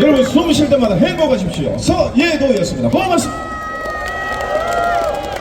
여러분 숨 쉴 때마다 행복하십시오. 서예도였습니다. 고맙습니다.